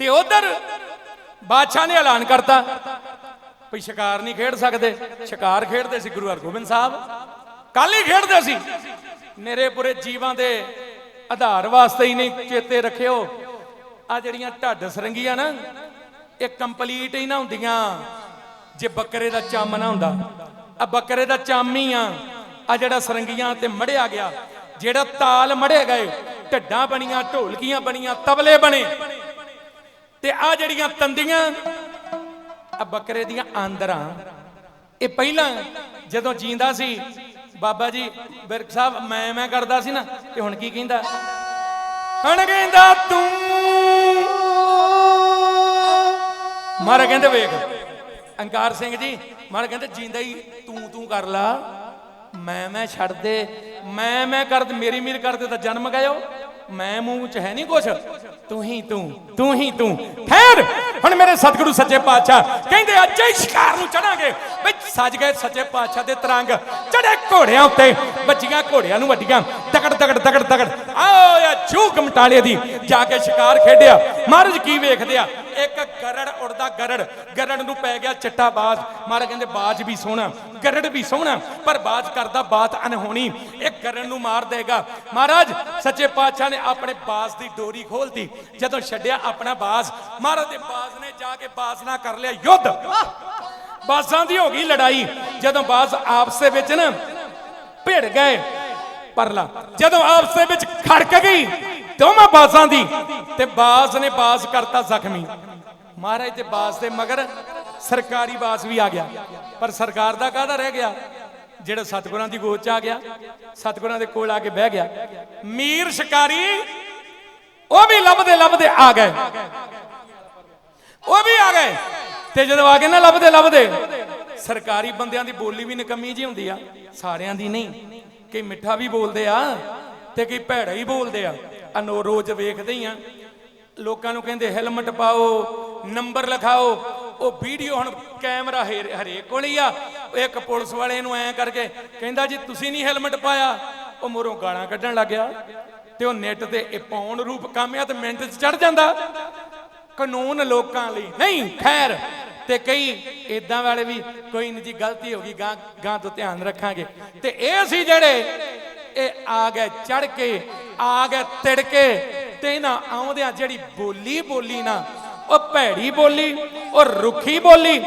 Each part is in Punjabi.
ਤੇ ਉਧਰ ਬਾਦਸ਼ਾਹ ਨੇ ਐਲਾਨ ਕਰਤਾ ਵੀ ਸ਼ਿਕਾਰ ਨਹੀਂ ਖੇਡ ਸਕਦੇ। ਸ਼ਿਕਾਰ ਖੇਡਦੇ ਸੀ ਗੁਰੂ ਹਰਗੋਬਿੰਦ ਸਾਹਿਬ। ਕੱਲ ਹੀ ਖੇਡਦੇ ਸੀ। ਮੇਰੇ ਪੂਰੇ ਜੀਵਾਂ ਦੇ ਆਧਾਰ ਵਾਸਤੇ ਹੀ ਨਹੀਂ ਚੇਤੇ ਰੱਖਿਓ। ਆ ਜਿਹੜੀਆਂ ਢੱਡ ਸਰੰਗੀਆਂ ਨਾ, ਇਹ ਕੰਪਲੀਟ ਹੀ ਨਾ ਹੁੰਦੀਆਂ। ਜੇ ਬੱਕਰੇ ਦਾ ਚੰਮ ਨਾ ਹੁੰਦਾ। ਆ ਬੱਕਰੇ ਦਾ ਚੰਮ ਹੀ ਆ। ਆ ਜਿਹੜਾ ਸਰੰਗੀਆਂ ਤੇ ਮੜਿਆ ਗਿਆ, ਜਿਹੜਾ ਤਾਲ ਮੜੇ ਗਏ, ਢੱਡਾਂ ਬਣੀਆਂ, ਢੋਲਕੀਆਂ ਬਣੀਆਂ, ਤਬਲੇ ਬਣੇ। ਤੇ ਆ ਜਿਹੜੀਆਂ ਤੰਦੀਆਂ ਆ ਬੱਕਰੇ ਦੀਆਂ ਆਂਦਰਾਂ, ਇਹ ਪਹਿਲਾਂ ਜਦੋਂ ਜੀਂਦਾ ਸੀ, ਬਾਬਾ ਜੀ ਬਿਰਕ ਸਾਹਿਬ, ਮੈਂ ਮੈਂ ਕਰਦਾ ਸੀ ਨਾ, ਤੇ ਹੁਣ ਕੀ ਕਹਿੰਦਾ? ਹੁਣ ਕਹਿੰਦਾ, ਤੂੰ ਮਾਰਾ ਕਹਿੰਦੇ ਵੇਖ, ਅੰਕਾਰ ਸਿੰਘ ਜੀ, ਮਾਰਾ ਕਹਿੰਦੇ ਜੀਂਦਾ ਹੀ, ਤੂੰ ਤੂੰ ਕਰ ਲਾ, ਮੈਂ ਮੈਂ ਛੱਡ ਦੇ, ਮੈਂ ਮੈਂ ਕਰ, ਮੇਰੀ ਮੀਰ ਕਰਦੇ ਤਾਂ ਜਨਮ ਗਇਓ, ਮੈਂ ਮੂੰਹ ਚ ਹੈ ਨਹੀਂ ਕੁਛ। ਤੂੰ ਹੀ ਤੂੰ ਤੂੰ ਹੀ ਤੂੰ। ਫੇਰ ਹੁਣ ਮੇਰੇ ਸਤਿਗੁਰੂ ਸੱਚੇ ਪਾਤਸ਼ਾਹ ਕਹਿੰਦੇ ਅੱਜ ਹੀ ਸ਼ਿਕਾਰ ਨੂੰ ਚੜਾਂਗੇ। ਵਿੱਚ ਸੱਜ ਗਏ ਸੱਚੇ ਪਾਤਸ਼ਾਹ ਦੇ ਤਰੰਗ। ਚੜੇ ਘੋੜਿਆਂ ਉੱਤੇ ਬੱਜੀਆਂ ਘੋੜਿਆਂ ਨੂੰ ਵੱਡੀਆਂ। ਤਕੜ ਤਕੜ ਤਕੜ ਤਕੜ ਆਓ ਯਾ ਝੂਕ ਦੀ ਜਾ ਕੇ ਸ਼ਿਕਾਰ ਖੇਡਿਆ। ਮਹਾਰਾਜ ਕੀ ਵੇਖਦੇ ਆ? ਇੱਕ ਗਰੜ ਉੜਦਾ ਗਰੜ। ਗਰੜ ਨੂੰ ਪੈ ਗਿਆ ਚਿੱਟਾ ਬਾਜ। ਮਹਾਰਾਜ ਕਹਿੰਦੇ, ਬਾਜ ਵੀ ਸੋਹਣਾ, ਗਰੜ ਵੀ ਸੋਹਣਾ, ਪਰ ਬਾਜ ਕਰਦਾ ਬਾਤ ਅਨਹੋਣੀ ਇਹ ਗਰੜ ਨੂੰ ਮਾਰ ਦੇਗਾ। ਮਹਾਰਾਜ, ਸੱਚੇ ਪਾਤਸ਼ਾਹ ਨੇ ਆਪਣੇ ਬਾਜ਼ ਦੀ ਡੋਰੀ ਖੋਲਤੀ। ਜਦੋਂ ਛੱਡਿਆ ਆਪਣਾ ਬਾਜ਼, ਮਹਾਰਾਜ ਦੇ ਬਾਜ਼ ਨੇ ਜਾ ਕੇ ਬਾਜ਼ ਨਾਲ ਕਰ ਲਿਆ ਯੁੱਧ। ਬਾਜ਼ਾਂ ਦੀ ਹੋ ਗਈ ਲੜਾਈ। ਜਦੋਂ ਬਾਜ਼ ਆਪਸ ਦੇ ਵਿੱਚ ਨਾ ਭਿੜ ਗਏ ਪਰਲਾ ਜਦੋਂ ਆਪਸ ਦੇ ਵਿੱਚ ਖੜਕ ਗਈ, ਦੋਵਾਂ ਬਾਜ਼ਾਂ ਦੀ, ਤੇ ਬਾਜ਼ ਨੇ ਬਾਜ਼ ਕਰਤਾ ਜ਼ਖਮੀ। ਮਹਾਰਾਜ ਤੇ ਬਾਜ਼ ਦੇ ਮਗਰ ਸਰਕਾਰੀ ਬਾਜ਼ ਵੀ ਆ ਗਿਆ। ਪਰ ਸਰਕਾਰ ਦਾ ਕਾਹਦਾ ਰਹਿ ਗਿਆ? ਜਿਹੜਾ ਸਤਿਗੁਰਾਂ ਦੀ ਗੋਦ ਚ ਆ ਗਿਆ, ਸਤਿਗੁਰਾਂ ਦੇ ਕੋਲ ਆ ਕੇ ਬਹਿ ਗਿਆ। ਮੀਰ ਸ਼ਿਕਾਰੀ, ਉਹ ਵੀ ਲੱਭਦੇ ਲੱਭਦੇ ਆ ਗਏ। ਉਹ ਵੀ ਆ ਗਏ। ਤੇ ਜਦੋਂ ਆ ਗਏ ਨਾ ਲੱਭਦੇ ਲੱਭਦੇ, ਸਰਕਾਰੀ ਬੰਦਿਆਂ ਦੀ ਬੋਲੀ ਵੀ ਨਕਮੀ ਜੀ ਹੁੰਦੀ ਆ, ਸਾਰਿਆਂ ਦੀ ਨਹੀਂ। ਕਈ ਮਿੱਠਾ ਵੀ ਬੋਲਦੇ ਆ ਤੇ ਕਈ ਭੈੜਾ ਹੀ ਬੋਲਦੇ ਆ। ਅਨੋ ਰੋਜ਼ ਵੇਖਦੇ ਹੀ ਆ। ਲੋਕਾਂ ਨੂੰ ਕਹਿੰਦੇ ਹੈਲਮਟ ਪਾਓ ਨੰਬਰ ਲਿਖਾਓ। ਉਹ ਵੀਡੀਓ ਹੁਣ ਕੈਮਰਾ ਹਰੇ- ਹਰੇਕ ਕੋਲ ਹੀ ਆ। ਇੱਕ ਪੁਲਿਸ ਵਾਲੇ ਨੂੰ ਐ ਕਰਕੇ ਕਹਿੰਦਾ, ਜੀ ਤੁਸੀਂ ਨਹੀਂ ਹੈਲਮਟ ਪਾਇਆ? ਉਹ ਮੋਰੋਂ ਗਾਲਾਂ ਕੱਢਣ ਲੱਗਿਆ ਤੇ ਉਹ ਨੈਟ ਤੇ ਇਹ ਪਾਉਣ ਰੂਪ ਕੰਮ ਆ ਤੇ ਮਿੰਟ 'ਚ ਚੜ ਜਾਂਦਾ। ਕਾਨੂੰਨ ਲੋਕਾਂ ਲਈ ਨਹੀਂ, ਖੈਰ। ਤੇ ਕਈ ਇਦਾਂ ਵਾਲੇ ਵੀ ਕੋਈ ਨਹੀਂ ਜੀ, ਗਲਤੀ ਹੋ ਗਈ, ਗਾਂ ਗਾਂ ਤੋਂ ਧਿਆਨ ਰੱਖਾਂਗੇ। ਤੇ ਇਹ ਸੀ ਜਿਹੜੇ ਇਹ ਆ ਗਏ ਚੜ ਕੇ, ਆ ਗਏ ਤਿੜ ਕੇ ਤੇ ਇਹਨਾਂ ਆਉਂਦਿਆਂ ਜਿਹੜੀ ਬੋਲੀ ਬੋਲੀ ਨਾ, ਉਹ ਭੈੜੀ ਬੋਲੀ, ਉਹ ਰੁੱਖੀ ਬੋਲੀ,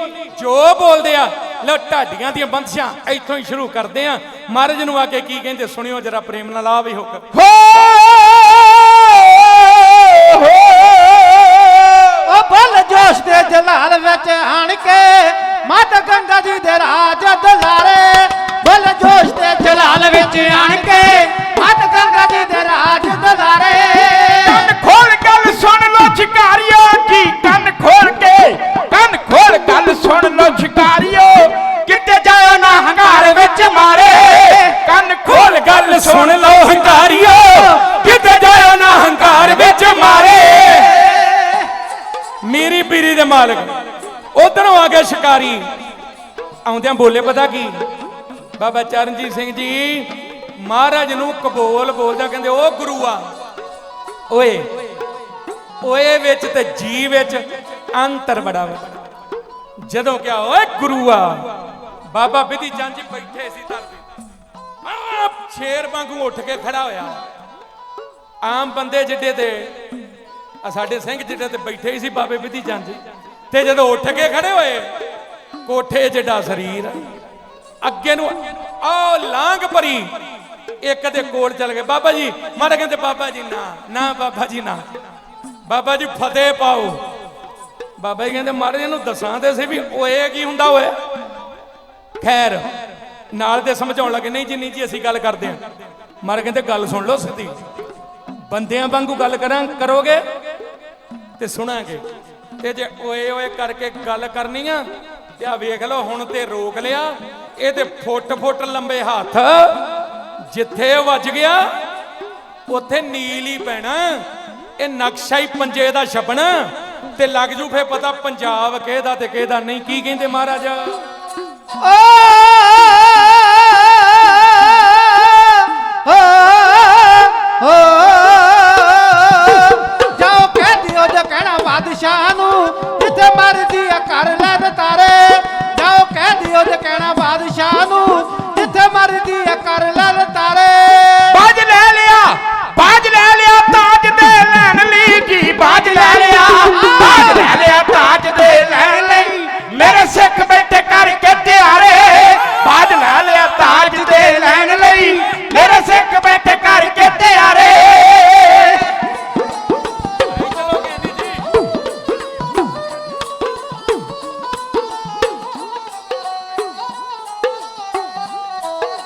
ਜੋ ਬੋਲਦੇ ਆ ਲੋ ਢਾਡੀਆਂ ਦੀਆਂ ਬੰਦਸ਼ਾਂ ਇੱਥੋਂ ਹੀ ਸ਼ੁਰੂ ਕਰਦੇ ਆ। ਮਹਾਰਾਜ ਨੂੰ ਆ ਕੇ ਕੀ ਕਹਿੰਦੇ, ਸੁਣਿਓ ਜਰਾ ਪ੍ਰੇਮ ਨਾਲ ਆ ਵੀ ਹੁਕਮ। ਜਲਾਲ ਵਿੱਚ ਕੇ ਮਾਤਾ ਗੰਗਾ ਜੀ ਦੇ ਰਾਜ ਦੁਲਾਰੇ ਬਲ ਜੋਸ਼ ਦੇ ਜਲਾਲ ਵਿੱਚ ਆਣ ਕੇ ਮਾਤਾ ਗੰਗਾ ਜੀ ਦੇ ਰਾਜ ਦੁਲਾਰੇ ਕੰਨ ਖੋਲ ਗੱਲ ਸੁਣ ਲੋ ਸ਼ਿਕਾਰੀਓ ਜੀ, ਕੰਨ ਖੋਲ ਕੇ, ਕੰਨ ਖੋਲ ਗੱਲ ਸੁਣ ਲੋ ਸ਼ਿਕਾਰੀਓ ਕਿਤੇ ਜਾਇਓ ਨਾ ਹੰਗਾਰ ਵਿੱਚ ਮਾਰੇ, ਕੰਨ ਖੋਲ ਗੱਲ ਸੁਣ ਲੋ ਹੰਕਾਰੀਓ। ਕਿਤੇ ਜਾਇਓ ਨਾ ਹੰਕਾਰ ਵਿੱਚ ਮਾਰੇ। ਮੇਰੀ ਪੀਰੀ ਦੇ ਮਾਲਕ। ਗਿਆ ਸ਼ਿਕਾਰੀ। ਆਉਂਦਿਆਂ ਬੋਲੇ ਪਤਾ ਕੀ? ਬਾਬਾ ਚਰਨਜੀਤ ਸਿੰਘ ਜੀ, ਮਹਾਰਾਜ ਨੂੰ ਕਬੂਲ ਬੋਲਦਾ ਕਹਿੰਦੇ ਉਹ ਗੁਰੂ ਓਏ ਓਏ ਵਿੱਚ ਤੇ ਜੀ ਵਿੱਚ ਅੰਤਰ ਬੜਾ ਵਾ। ਜਦੋਂ ਕਿਹਾ, ਓਏ ਗੁਰੂ ਆ ਬਾਬਾ ਬਿਧੀ ਚੰਦ ਜੀ ਬੈਠੇ ਸੀ ਧਰਤੀ ਆ ਸ਼ੇਰ ਵਾਂਗੂ ਉੱਠ ਕੇ ਖੜਾ ਹੋਇਆ। ਆਮ ਬੰਦੇ ਜਿੱਡੇ ਤੇ ਸਾਡੇ ਸਿੰਘ ਜਿਹੜੇ ਤੇ ਬੈਠੇ ਹੀ ਸੀ ਬਾਬੇ ਬਿਧੀ ਚੰਦ ਜੀ। ਤੇ ਜਦੋਂ ਉੱਠ ਕੇ ਖੜੇ ਹੋਏ, ਕੋਠੇ ਜਿੱਡਾ ਸਰੀਰ ਅੱਗੇ ਨੂੰ ਆ ਲਾਂਗ ਭਰੀ, ਇੱਕ ਦੇ ਕੋਲ ਚਲ ਗਏ। ਬਾਬਾ ਜੀ ਮਾਰੇ ਕਹਿੰਦੇ, ਬਾਬਾ ਜੀ ਨਾ ਨਾ, ਬਾਬਾ ਜੀ ਨਾ। ਬਾਬਾ ਜੀ ਫਤਿਹ ਪਾਓ। ਬਾਬਾ ਜੀ ਕਹਿੰਦੇ ਮਹਾਰਾਜ ਨੂੰ ਦੱਸਾਂ ਤੇ ਸੀ ਵੀ ਓਏ ਕੀ ਹੁੰਦਾ ਓਏ ਖੈਰ, ਨਾਲ ਦੇ ਸਮਝਾਉਣ ਲੱਗੇ, ਨਹੀਂ ਜਿੰਨੀ ਜੀ, ਅਸੀਂ ਗੱਲ ਕਰਦੇ ਹਾਂ। ਮਹਾਰਾਜ ਕਹਿੰਦੇ, ਗੱਲ ਸੁਣ ਲਓ ਸਿੱਧੀ। ਬੰਦਿਆਂ ਵਾਂਗੂ ਗੱਲ ਕਰਾਂ, ਕਰੋਗੇ ਤੇ ਸੁਣਾਂਗੇ। ਤੇ ਜੇ ਓਏ ਓਏ ਕਰਕੇ ਗੱਲ ਕਰਨੀ ਆ, ਤੇ ਆ ਵੇਖ ਲਓ, ਹੁਣ ਤੇ ਰੋਕ ਲਿਆ। ਇਹ ਫੁੱਟ ਫੁੱਟ ਲੰਬੇ ਹੱਥ। ਜਿੱਥੇ ਵੱਜ ਗਿਆ, ਉੱਥੇ ਨੀਲ ਹੀ ਪੈਣਾ। ਇਹ ਨਕਸ਼ਾ ਹੀ ਪੰਜੇ ਦਾ ਛਪਣਾ। ਤੇ ਲੱਗ ਜੂ ਫੇ ਪਤਾ ਪੰਜਾਬ ਕਿਹਦਾ ਤੇ ਕਿਹਦਾ ਨਹੀਂ। ਕੀ ਕਹਿੰਦੇ ਮਹਾਰਾਜ? ਓ সাজ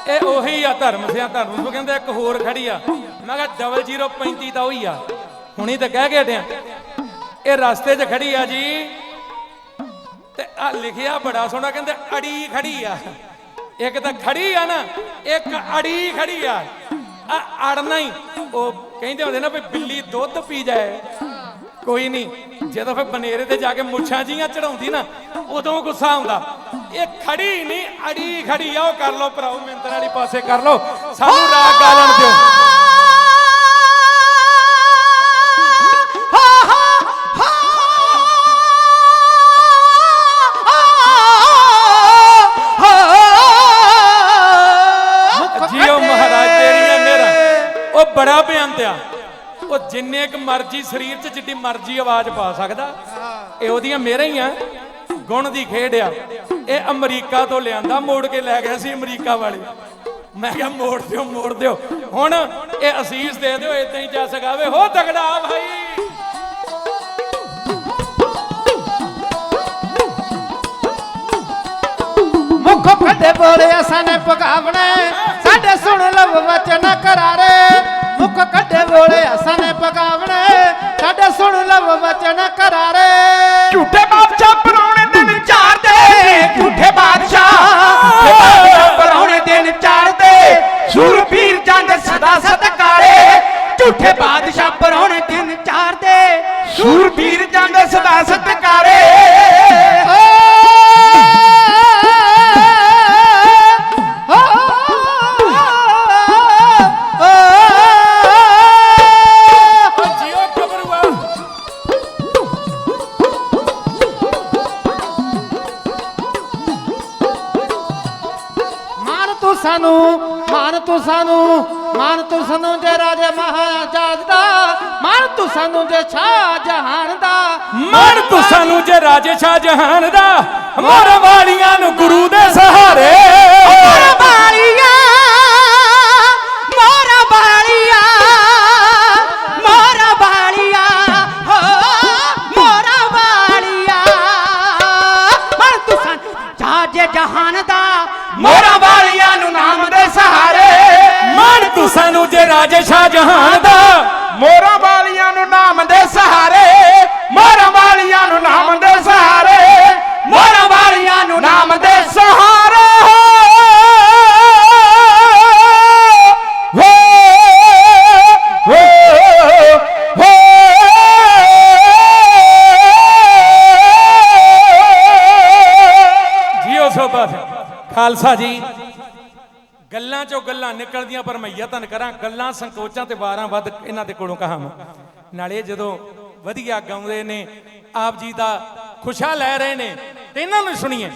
ਇਹ ਉਹੀ ਆ ਧਰਮ ਸਿਆ ਧਰਮ ਨੂੰ। ਕਹਿੰਦੇ ਇੱਕ ਹੋਰ ਖੜੀ ਆ। ਮੈਂ ਕਿਹਾ ਡਬਲ 035 ਤਾਂ ਉਹੀ ਆ। ਹੁਣੀ ਤਾਂ ਕਹਿ ਕੇ ਹਟਿਆ। ਇਹ ਰਸਤੇ 'ਚ ਖੜੀ ਆ ਜੀ। ਤੇ ਆ ਲਿਖਿਆ ਬੜਾ ਸੋਹਣਾ, ਕਹਿੰਦੇ ਅੜੀ ਖੜੀ ਆ। ਇੱਕ ਤਾਂ ਖੜੀ ਆ ਨਾ, ਇੱਕ ਅੜੀ ਖੜੀ ਆ। ਆ ਅੜਨਾ ਹੀ। ਉਹ ਕਹਿੰਦੇ ਹੁੰਦੇ ਨਾ ਵੀ ਬਿੱਲੀ ਦੁੱਧ ਪੀ ਜਾਏ। ਕੋਈ ਨਹੀਂ। ਜਦੋਂ ਫਿਰ ਬਨੇਰੇ ਤੇ ਜਾ ਕੇ ਮੁੱਛਾਂ ਜੀਆਂ ਚੜਾਉਂਦੀ ਨਾ, ਉਦੋਂ ਗੁੱਸਾ ਆਉਂਦਾ। ਇਹ ਖੜੀ ਨਹੀਂ ਅੜੀ ਖੜੀ ਆ ਉਹ ਕਰ ਲਓ ਭਰਾਓ ਮਿੰਤਰ ਵਾਲੀ ਪਾਸੇ ਕਰ ਲਓ। ਸਾਨੂੰ ਰਾਗ ਗਾਲਣ ਦਿਓ। ਜੀਓ ਮਹਾਰਾਜ ਤੇਰੀਆਂ ਮੇਰਾ ਉਹ ਬੜਾ ਬੇਅੰਤ ਆ। ਉਹ ਜਿੰਨੇ ਕ ਮਰਜ਼ੀ ਸਰੀਰ 'ਚ ਜਿੱਡੀ ਮਰਜ਼ੀ ਆਵਾਜ਼ ਪਾ ਸਕਦਾ। ਇਹ ਉਹਦੀਆਂ ਮੇਰਾ ਹੀ ਆ। ਗੁਣ ਦੀ ਖੇਡ ਆ। ਇਹ ਅਮਰੀਕਾ ਤੋਂ ਲਿਆਂਦਾ, ਮੋੜ ਕੇ ਲੈ ਗਿਆ ਸੀ ਅਮਰੀਕਾ ਵਾਲੇ। ਮੈਂ ਕਿਹਾ, ਮੋੜ ਦਿਓ ਮੋੜ ਦਿਓ। ਹੁਣ ਇਹ ਅਸੀਸ ਦੇ ਦਿਓ ਇਦਾਂ ਹੀ ਜਾ ਸਕਾਵੇ। ਹੋ ਤਗੜਾ ਭਾਈ। ਮੁਖ ਫੱਟੇ ਬੋਲੇ ਅਸਾਂ ਨੇ ਪਗਾਵਣੇ ਸਾਡੇ ਸੁਣ ਲਵ ਵਚਨ ਕਰਾਰੇ। ਮੁਖ ਕੱਢੇ ਬੋਲੇ ਅਸਾਂ ਨੇ ਪਗਾਵਣੇ ਸਾਡੇ ਸੁਣ ਲਵ ਵਚਨ ਕਰਾਰੇ। ਸਾਨੂੰ, ਮਾਨ ਤੂੰ ਸਾਨੂੰ, ਮਾਨ ਤੂੰ ਸਾਨੂੰ ਜੇ ਰਾਜੇ ਮਹਾਰਾਜ ਦਾ, ਮਾਨ ਤੂੰ ਸਾਨੂੰ ਜੇ ਸ਼ਾਹ ਜਹਾਨ ਦਾ, ਮਨ ਤੂੰ ਸਾਨੂੰ ਜੇ ਰਾਜੇ ਸ਼ਾਹ ਜਹਾਨ ਦਾ ਮਰ ਵਾਲੀਆਂ ਨੂੰ ਗੁਰੂ ਦੇ ਸਹਾਰੇ ਰਾਜੇ ਸ਼ਾਹ ਦਾ ਮੋਰਾਂ ਵਾਲੀਆਂ ਨੂੰ ਨਾਮ ਦੇ ਸਹਾਰੇ ਮੋਰਾਂ ਵਾਲੀਆਂ ਨੂੰ ਨਾਮ ਦੇ ਸਹਾਰੇ ਮੋਰਾਂ ਵਾਲੀਆਂ ਨੂੰ ਨਾਮ ਦੇ ਸਹਾਰੇ। ਖਾਲਸਾ ਜੀ। ਗੱਲਾਂ ਚੋਂ ਗੱਲਾਂ ਨਿਕਲਦੀਆਂ, ਪਰ ਮੈਂ ਯਤਨ ਕਰਾਂ, ਗੱਲਾਂ ਸੰਕੋਚਾਂ ਤੇ ਵਾਰਾਂ ਵੱਧ ਇਹਨਾਂ ਦੇ ਕੋਲੋਂ ਕਹਾਵਾਂ ਨਾਲੇ ਜਦੋਂ ਵਧੀਆ ਗਾਉਂਦੇ ਨੇ, ਆਪ ਜੀ ਦਾ ਖੁਸ਼ਾ ਲੈ ਰਹੇ ਨੇ, ਤੇ ਇਹਨਾਂ ਨੂੰ ਸੁਣੀਏ।